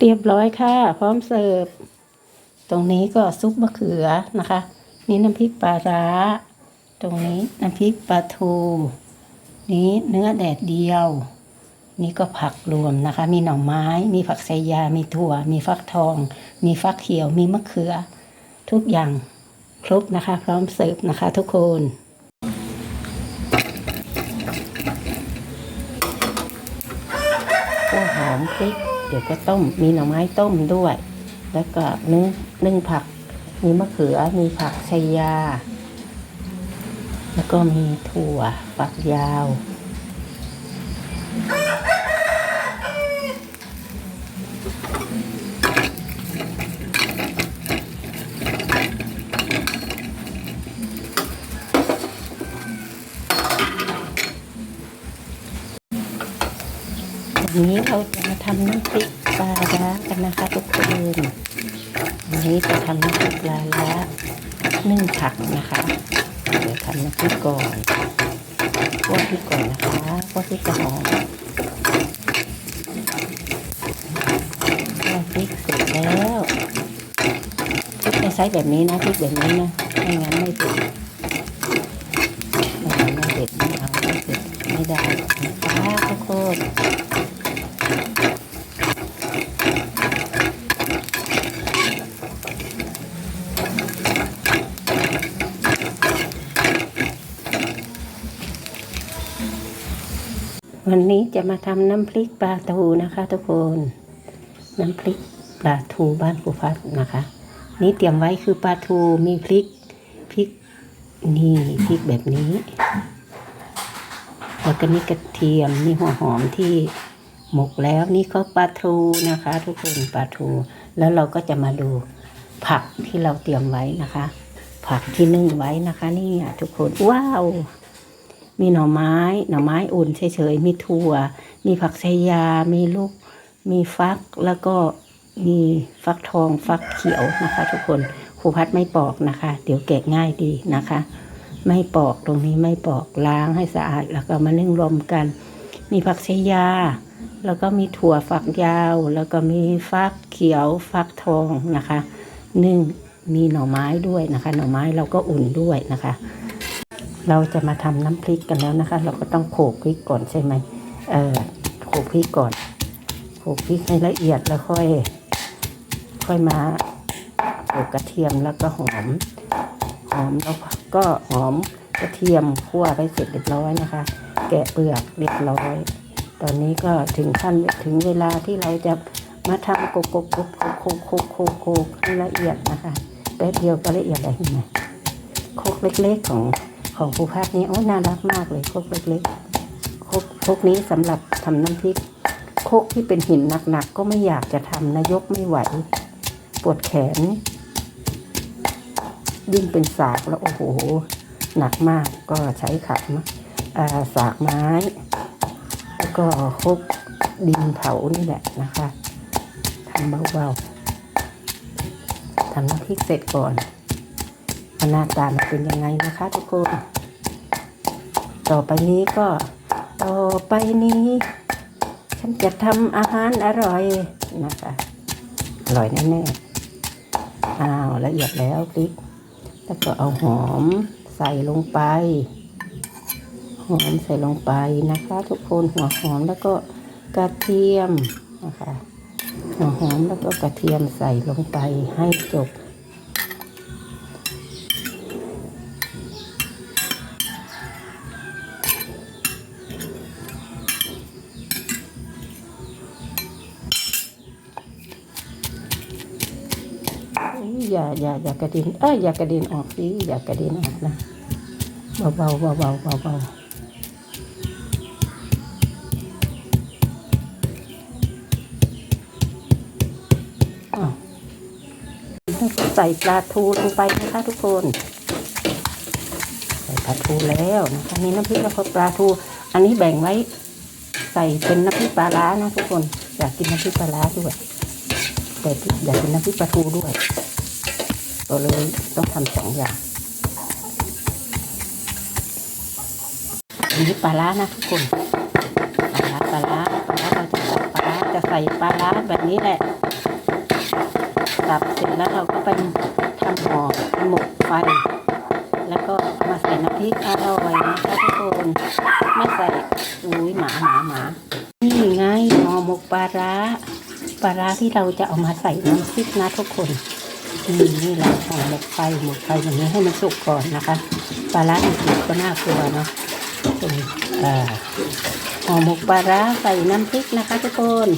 เรียบร้อยค่ะ พร้อมเสิร์ฟ ตรงนี้ก็ซุปมะเขือนะคะ นี่น้ำพริกปลาร้า ตรงนี้น้ำพริกปลาทู นี้เนื้อแดดเดียว นี่ก็ผักรวมนะคะ มีหน่อไม้ มีผักไซยา มีถั่ว มีฟักทอง มีฟักเขียว มีมะเขือ ทุกอย่างครบนะคะ พร้อมเสิร์ฟนะคะ ทุกคนก็หอมพริก เดี๋ยวก็ต้มมีหน่อไม้ต้มด้วย แล้วก็นึ่งนึ่งผัก มีมะเขือมีผักชายา แล้วก็มีถั่วฝักยาว วันนี้เราจะมาทำน้ำพริกปลาร้ากันนะคะทุกคนวันนี้จะทำน้ำพริกปลาร้านึ่งผักนะคะเดี๋ยวทำน้ำพริกก่อนคั่วพริกก่อนนะคะคั่วพริกกระหอมคั่วพริกเสร็จแล้วพริกไม่ใช้แบบนี้นะพริกแบบนี้นะไม่งั้นไม่เด็ดไม่งั้นไม่เด็ดไม่เอาไม่เด็ดไม่ได้นะคะทุกคน วันนี้จะมาทำน้ำพริกปลาทูนะคะ ทุกคน น้ำพริกปลาทูบ้านปูพัดนะคะ นี่เตรียมไว้คือปลาทูมีพริกพริกนี่พริกแบบนี้แล้วก็มีกระเทียมมีหัวหอมที่หมกแล้วนี่ก็ปลาทูนะคะ ทุกคนปลาทูแล้วเราก็จะมาดูผักที่เราเตรียมไว้นะคะ ผักที่นึ่งไว้นะคะนี่ทุกคนว้าว มีหน่อไม้ หน่อไม้อุ่นเฉยๆ มีถั่ว มีผักชายา มีลูก มีฟัก แล้วก็มีฟักทอง ฟักเขียวนะคะ ทุกคนครูพัดไม่ปอกนะคะ เดี๋ยวแกะง่ายดีนะคะ ไม่ปอกตรงนี้ไม่ปอกล้างให้สะอาด แล้วก็มานึ่งรวมกัน มีผักชายา แล้วก็มีถั่วฝักยาว แล้วก็มีฟักเขียวฟักทองนะคะ นึ่งมีหน่อไม้ด้วยนะคะ หน่อไม้เราก็อุ่นด้วยนะคะ เราจะมาทำน้ำพริกกันแล้วนะคะ เราก็ต้องโขลกพริกก่อนใช่ไหมเออโขลกพริกก่อนโขลกพริกให้ละเอียดแล้วค่อย ค่อยมาโขลกกระเทียมแล้วก็หอมหอมแล้วก็หอมกระเทียมคั่วไปเสร็จเรียบร้อยนะคะ แกะเปลือกเรียบร้อย ตอนนี้ก็ถึงขั้นถึงเวลาที่เราจะมาทำโกโกโกโกโกโกโกโกให้ละเอียดนะคะแป๊บเดียวก็ละเอียดเลยเห็นไหมโคกเล็กๆของ ของภูพาสนี้โอ้น่ารักมากเลยโคกเล็กๆโคกโคกนี้สำหรับทำน้ำพริกโคกที่เป็นหินหนักๆก็ไม่อยากจะทำนะยกไม่ไหว ปวดแขนยิ่งเป็นสากแล้วโอ้โห หนักมากก็ใช้ขับาสากไม้ แล้วก็โคกดินเผานี่แหละนะคะทำเบาๆทำน้ำพริกเสร็จก่อน หน้าตามันเป็นยังไงนะคะ ทุกคน ต่อไปนี้ก็ ต่อไปนี้ ฉันจะทำอาหารอร่อยนะคะ อร่อยแน่ๆอ้าวละเอียดแล้วพริก แล้วก็เอาหอมใส่ลงไป หอมใส่ลงไปนะคะ ทุกคนหัวหอมแล้วก็กระเทียมนะคะหัวหอมแล้วก็กระเทียมใส่ลงไปให้จบ อย่าอย่าอย่ากระดินเอ้ยอย่ากระดินออกสิอย่ากระดินออกนะเบาเบาเบาเบาเบาเบาใส่ปลาทูลงไปนะคะทุกคน ใส่ปลาทูแล้วนะคะนี่น้ำพริกแล้วก็ปลาทู อันนี้แบ่งไว้ ใส่เป็นน้ำพริกปลาร้านะทุกคนอยากกินน้ำพริกปลาร้าด้วยแต่อยากกินน้ำพริกปลาทูด้วย ก็เลยต้องทำสองอย่างอันนี้ปลาร้านะทุกคนปลาร้าปลาร้าปลาร้าเราจะปลาร้าจะใส่ปลาร้าแบบนี้แหละดับเสร็จแล้วเราก็ไปทำห่อหมกไฟแล้วก็มาใส่น้ำพริกอร่อยนะคะทุกคนไม่ใส่อุ้ยหมาหมาหมานี่ไงห่อหมกปลาร้าปลาร้าที่เราจะเอามาใส่น้ำพริกนะทุกคน นี่นี่แหละห่อหมกไฟหมกไฟอย่างนี้ให้มันสุกก่อนนะคะปลาร้าอีกก็น่ากลัวเนาะเป็นอ่าห่อหมกปลาร้าใส่น้ำพริกนะคะทุกคน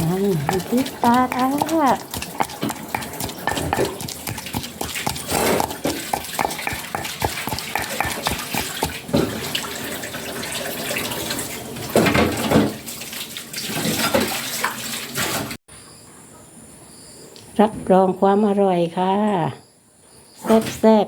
น้ำพริกปลาร้า รับรองความอร่อยค่ะแซ่บ